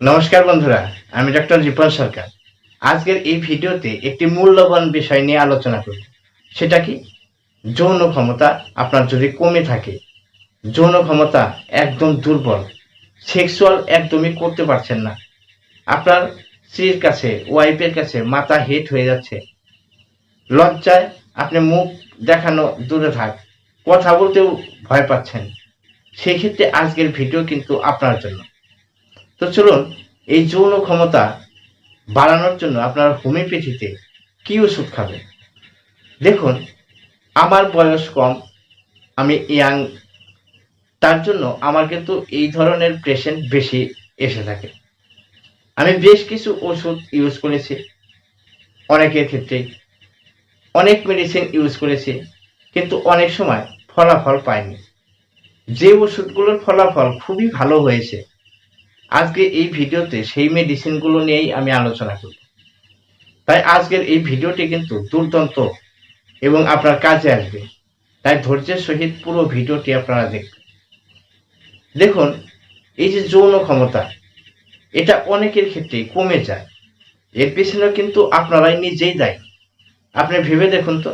নমস্কার বন্ধুরা, আমি ডক্টর রিপন সরকার। আজকের এই ভিডিওতে একটি মূল্যবান বিষয় নিয়ে আলোচনা করব। সেটা কি? যৌন ক্ষমতা আপনার যদি কমে থাকে, যৌন ক্ষমতা একদম দুর্বল, সেক্সুয়াল একদমই করতে পারছেন না। আপনার স্ত্রীর কাছে, ওয়াইফের কাছে মাথা হেট হয়ে যাচ্ছে। লজ্জায় আপনি মুখ দেখানো দূরে থাক, কথা বলতেও ভয় পাচ্ছেন। সেই ক্ষেত্রে আজকের ভিডিও কিন্তু আপনার জন্য। তো চলুন, এই যৌন ক্ষমতা বাড়ানোর জন্য আপনার হোমিওপ্যাথিতে কি ওষুধ খাবেন? দেখুন, আমার বয়স কম, আমি ইয়াং, তার জন্য আমার কিন্তু এই ধরনের পেশেন্ট বেশি এসে থাকে। আমি বেশ কিছু ওষুধ ইউজ করেছি, অনেকের ক্ষেত্রেই। অনেক মেডিসিন ইউজ করেছি, কিন্তু অনেক সময় ফলাফল পাইনি। যে ওষুধগুলোর ফলাফল খুবই ভালো হয়েছে আজকে এই ভিডিওতে সেই মেডিসিনগুলো নিয়েই আমি আলোচনা করব। তাই আজকের এই ভিডিওটি কিন্তু দুর্দান্ত এবং আপনার কাজে আসবে। তাই ধৈর্যের সহিত পুরো ভিডিওটি আপনারা দেখবেন। দেখুন, এই যে যৌন ক্ষমতা, এটা অনেকের ক্ষেত্রেই কমে যায়। এর পিছনে কিন্তু আপনারাই নিজেই দায়ী। আপনি ভেবে দেখুন তো,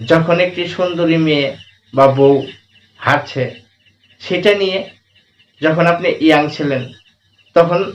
যখন একটি সুন্দরী মেয়ে বা বউ হাঁটছে, সেটা নিয়ে যখন আপনি ইয়াং ছিলেন, তখন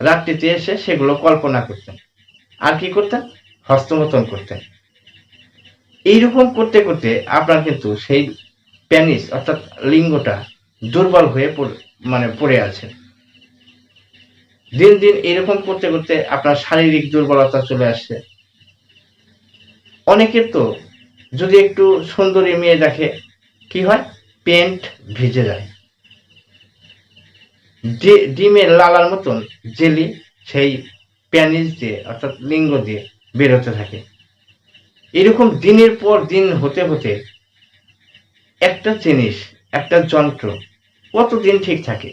রাত্রিতে এসে সেগুলো কল্পনা করতেন। আর কি করতেন? হস্তমতন করতেন। এইরকম করতে করতে আপনার কিন্তু সেই প্যানিস অর্থাৎ লিঙ্গটা দুর্বল হয়ে পড়ে- মানে পড়ে আছে। দিন দিন এরকম করতে করতে আপনার শারীরিক দুর্বলতা চলে আসছে। অনেকের তো যদি একটু সুন্দরী মেয়ে দেখে কি হয়? পেন্ট ভিজে যায়। ডি- ডিমের লালার মতন জেলি, সেই প্যানিস দিয়ে, অর্থাৎ লিঙ্গ দিয়ে বেরোতে থাকে। এরকম দিনের পর দিন হতে হতে একটা জিনিস, একটা যন্ত্র কতদিন ঠিক থাকে?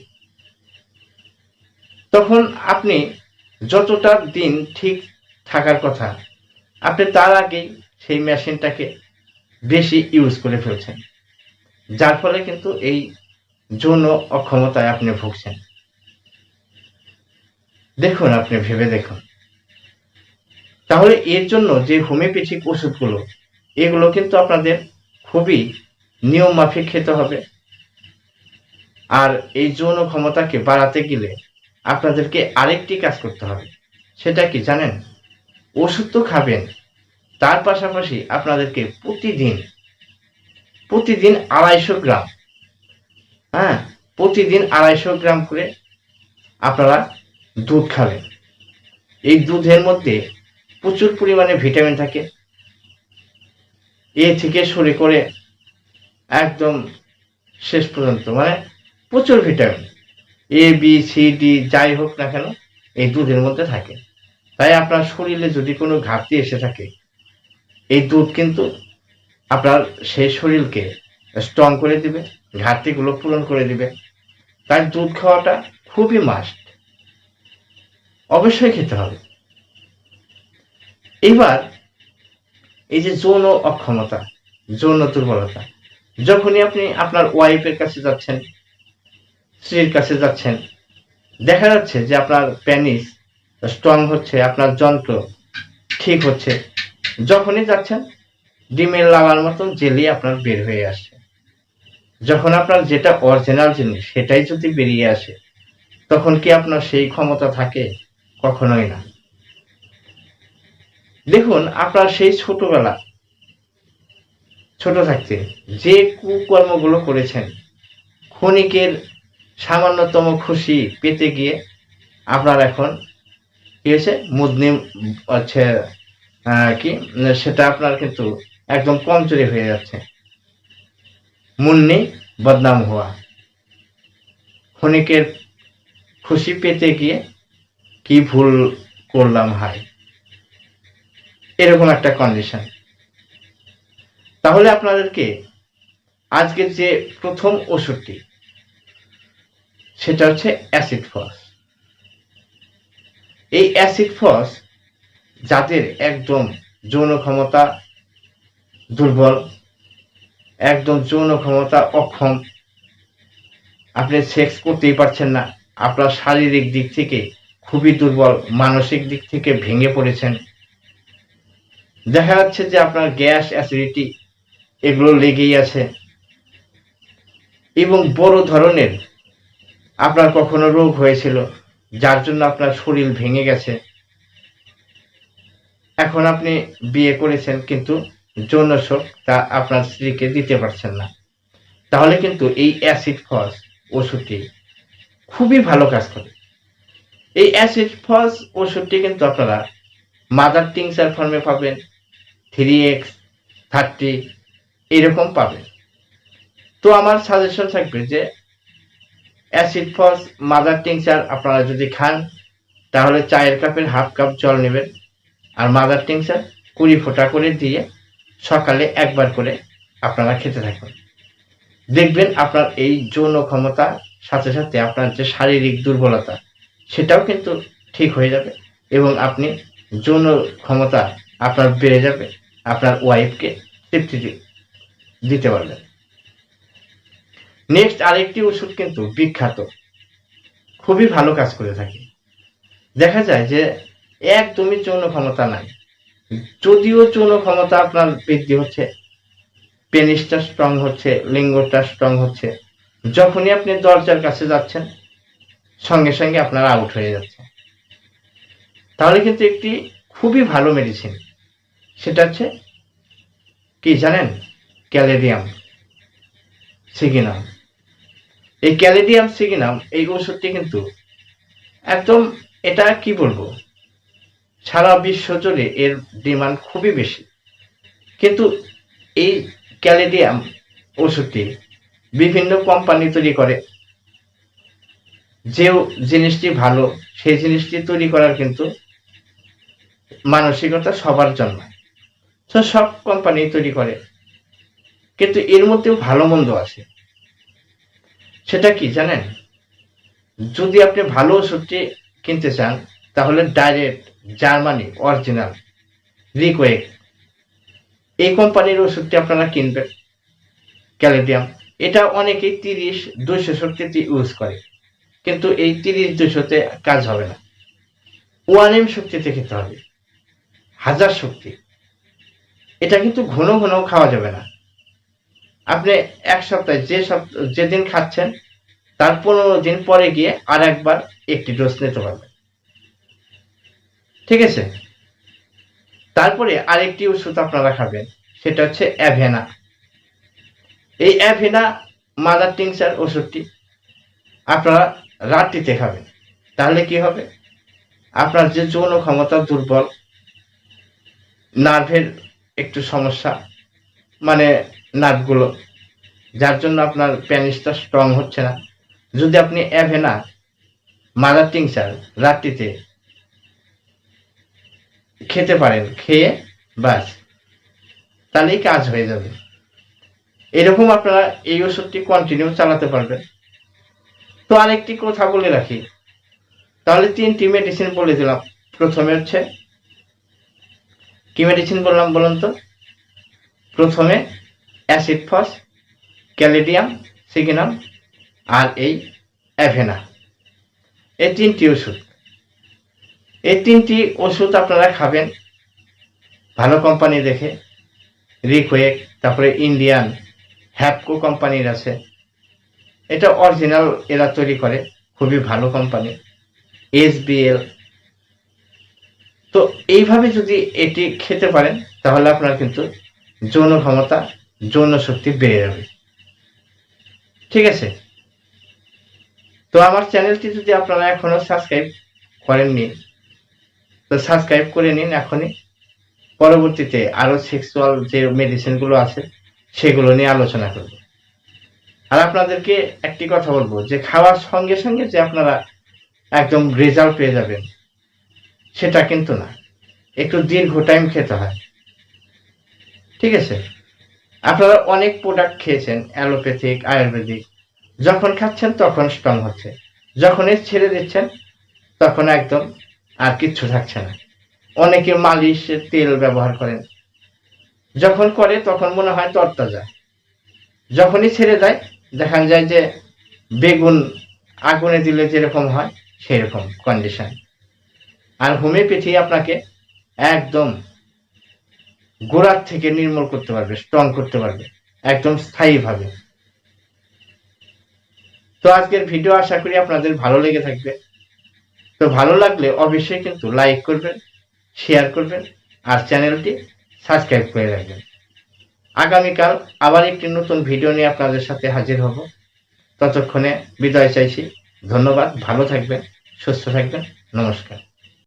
তখন আপনি যতটা দিন ঠিক থাকার কথা, আপনি তার আগেই সেই মেশিনটাকে বেশি ইউজ করে ফেলছেন। যার ফলে কিন্তু এই যৌন অক্ষমতায় আপনি ভুগছেন। দেখুন, আপনি ভেবে দেখুন। তাহলে এর জন্য যে হোমিওপ্যাথিক ওষুধগুলো, এগুলো কিন্তু আপনাদের খুবই নিয়ম মাফিক খেতে হবে। আর এই যৌন ক্ষমতাকে বাড়াতে গেলে আপনাদেরকে আরেকটি কাজ করতে হবে। সেটা কি জানেন? ওষুধ তো খাবেন, তার পাশাপাশি আপনাদেরকে প্রতিদিন প্রতিদিন আড়াইশো গ্রাম হ্যাঁ প্রতিদিন আড়াইশো গ্রাম করে আপনারা দুধ খাবেন এই দুধের মধ্যে প্রচুর পরিমাণে ভিটামিন থাকে। এ থেকে শুরু করে একদম শেষ পর্যন্ত মানে প্রচুর vitamin. A, B, C, D, যাই হোক না কেন, এই দুধের মধ্যে থাকে। তাই আপনার শরীরে যদি কোনো ঘাটতি এসে থাকে, এই দুধ কিন্তু আপনার সেই শরীরকে স্ট্রং করে দিবে, ঘাটতিগুলো পূরণ করে দিবে। তাই দুধ খাওয়াটা খুবই মাস্ট অবশ্যই খেতে হবে। এবার এই যে যৌন অক্ষমতা, যৌন দুর্বলতা, যখনই আপনি আপনার ওয়াইফের কাছে যাচ্ছেন, স্ত্রীর কাছে যাচ্ছেন, দেখা যাচ্ছে যে আপনার প্যানিস স্ট্রং হচ্ছে, আপনার যন্ত্র ঠিক হচ্ছে। যখনই যাচ্ছেন, ডিমের লালার মতন জেলি আপনার বের হয়ে আসছে। যখন আপনার যেটা অরিজিনাল জিনিস, সেটাই যদি বেরিয়ে আসে, তখন কি আপনার সেই ক্ষমতা থাকে? কখনোই না। দেখুন, আপনার সেই ছোটবেলা, ছোট থাকতে যে কুকর্মগুলো করেছেন, ক্ষণিকের সামান্যতম খুশি পেতে গিয়ে আপনার এখন কি হয়েছে? মুদনি, হচ্ছে কি? সেটা আপনার কিন্তু একদম কমজোরি হয়ে যাচ্ছে। মুন্নি বদনাম হওয়া। ক্ষণিকের খুশি পেতে গিয়ে কি ভুল করলাম হাই এরকম একটা কন্ডিশন তাহলে আপনাদেরকে আজকের যে প্রথম ওষুধটি, সেটা হচ্ছে অ্যাসিড ফস এই অ্যাসিড ফস যাদের একদম যৌন ক্ষমতা দুর্বল, একদম যৌন ক্ষমতা অক্ষম। আপনি সেক্স করতেই পারছেন না। আপনার শারীরিক দিক থেকে খুবই দুর্বল মানসিক দিক থেকে ভেঙে পড়েছেন। দেখা যাচ্ছে যে আপনার গ্যাস অ্যাসিডিটি এগুলো লেগেই আছে। এবং বড় ধরনের আপনার কখনো রোগ হয়েছিল, যার জন্য আপনার শরীর ভেঙে গেছে। এখন আপনি বিয়ে করেছেন, কিন্তু যৌন শোক তা আপনার স্ত্রীকে দিতে পারছেন না। তাহলে কিন্তু এই অ্যাসিড ফস ওষুধটি খুবই ভালো কাজ করে। এই অ্যাসিড ফস ওষুধটি কিন্তু আপনারা মাদার টিংসার ফর্মে পাবেন থ্রি এক্স থার্টি এরকম পাবেন। তো আমার সাজেশন থাকবে যে অ্যাসিড ফস মাদার টিংচার আপনারা যদি খান, তাহলে চায়ের কাপের হাফ কাপ জল নেবেন আর মাদার টিংচার কুড়ি ফোঁটা করে দিয়ে সকালে একবার করে আপনারা খেতে থাকুন। দেখবেন আপনার এই যৌন ক্ষমতা, সাথে সাথে আপনার যে শারীরিক দুর্বলতা সেটাও কিন্তু ঠিক হয়ে যাবে এবং আপনি যৌন ক্ষমতা আপনার বেড়ে যাবে, আপনার ওয়াইফকে তৃপ্তি দিতে পারবেন। নেক্সট আরেকটি ওষুধ কিন্তু বিখ্যাত। খুবই ভালো কাজ করে থাকে। দেখা যায় যে একদমই যৌন ক্ষমতা নাই। যদিও যৌন ক্ষমতা আপনার বৃদ্ধি হচ্ছে পেনিসটা স্ট্রং হচ্ছে, লিঙ্গটা স্ট্রং হচ্ছে, যখনই আপনি দরজার কাছে যাচ্ছেন সঙ্গে সঙ্গে আপনার আউট হয়ে যাচ্ছে। তাহলে কিন্তু একটি খুবই ভালো মেডিসিন সেটা হচ্ছে কি জানেন? ক্যালেরিয়াম সিগিনাম। এই ক্যালেডিয়াম সিগিনাম, এই ওষুধটি কিন্তু একদম এটা কি বলব? সারা বিশ্ব জুড়ে এর ডিমান্ড খুবই বেশি। কিন্তু এই ক্যালেডিয়াম ওষুধটি বিভিন্ন কোম্পানি তৈরি করে। যে জিনিসটি ভালো, সেই জিনিসটি তৈরি করার কিন্তু মানসিকতা সবার জন্য। তো সব কোম্পানি তৈরি করে। কিন্তু এর মধ্যেও ভালো মন্দ আছে। সেটা কি জানেন? যদি আপনি ভালো ওষুধটি কিনতে চান, তাহলে ডাইরেক্ট জার্মানি অরিজিনাল রিকোয়েক এই কোম্পানির ওষুধটি আপনারা কিনবেন। ক্যালেডিয়াম এটা অনেকেই তিরিশ, দুইশো শক্তিতে ইউজ করে। কিন্তু এই তিরিশ দুশোতে কাজ হবে না। ওয়ান এম শক্তিতে খেতে হবে। হাজার শক্তি। এটা কিন্তু ঘন ঘন খাওয়া যাবে না। আপনি এক সপ্তাহে যে সপ্তাহ যেদিন খাচ্ছেন, তার পনেরো দিন পরে গিয়ে আর একবার একটি ডোজ নিতে পারবেন। ঠিক আছে? তারপরে আরেকটি ওষুধ আপনারা খাবেন, সেটা হচ্ছে অ্যাভেনা। এই অ্যাভেনা মাদার টিংসার ওষুধটি আপনারা রাত্রিতে খাবেন তাহলে কি হবে? আপনার যে যৌন ক্ষমতা দুর্বল, নার্ভের একটু সমস্যা মানে নার্ভগুলো, যার জন্য আপনার প্যানিসটা স্ট্রং হচ্ছে না। যদি আপনি অ্যাভেনা, মাদার টিংচার রাত্রিতে খেতে পারেন, খেয়ে বাস, তাহলেই কাজ হয়ে যাবে। এরকম আপনারা এই ওষুধটি কন্টিনিউ চালাতে পারবেন। তো আরেকটি কথা বলে রাখি। তাহলে তিনটি মেডিসিন বলে দিলাম। প্রথমে হচ্ছে, কি মেডিসিন বললাম বলুন তো? প্রথমে অ্যাসিড ফস ক্যালিডিয়াম সিগিনাম আর এই অ্যাভেনা এই তিনটি ওষুধ। এই তিনটি ওষুধ আপনারা খাবেন ভালো কোম্পানি দেখে রিকোয়েক তারপরে ইন্ডিয়ান হ্যাপকো কোম্পানির আছে। এটা অরিজিনাল এরা তৈরি করে, খুবই ভালো কোম্পানি এসবিএল তো এইভাবে যদি এটি খেতে পারেন, তাহলে আপনার কিন্তু যৌন ক্ষমতা, যৌন শক্তি বেড়ে যাবে। ঠিক আছে? তো আমার চ্যানেলটি যদি আপনারা এখনও সাবস্ক্রাইব করেননি, তো সাবস্ক্রাইব করে নিন এখনই। পরবর্তীতে আরও সেক্সুয়াল যে মেডিসিনগুলো আছে, সেগুলো নিয়ে আলোচনা করব। আর আপনাদেরকে একটি কথা বলব, যে খাওয়ার সঙ্গে সঙ্গে যে আপনারা একদম রেজাল্ট পেয়ে যাবেন, সেটা কিন্তু না। একটু দীর্ঘ টাইম খেতে হয়। ঠিক আছে? আপনারা অনেক প্রোডাক্ট খেয়েছেন, অ্যালোপ্যাথিক, আয়ুর্বেদিক। যখন খাচ্ছেন তখন স্ট্রং হচ্ছে। যখনই ছেড়ে দিচ্ছেন, তখন একদম আর কিচ্ছু থাকছে না। অনেকে মালিশের তেল ব্যবহার করেন। যখন করে তখন মনে হয় তরতাজা। যখনই ছেড়ে দেয় দেখা যায় যে বেগুন আগুনে দিলে যেরকম হয় সেরকম কন্ডিশন আর হোমিওপ্যাথি আপনাকে একদম গোড়ার থেকে নির্মূল করতে পারবে, স্ট্রং করতে পারবে, একদম স্থায়ীভাবে। তো আজকের ভিডিও আশা করি আপনাদের ভালো লেগে থাকবে। তো ভালো লাগলে অবশ্যই কিন্তু লাইক করবেন শেয়ার করবেন, আর চ্যানেলটি সাবস্ক্রাইব করে রাখবেন। আগামীকাল আবার একটি নতুন ভিডিও নিয়ে আপনাদের সাথে হাজির হব। ততক্ষণে বিদায় চাইছি। ধন্যবাদ। ভালো থাকবেন, সুস্থ থাকবেন। নমস্কার।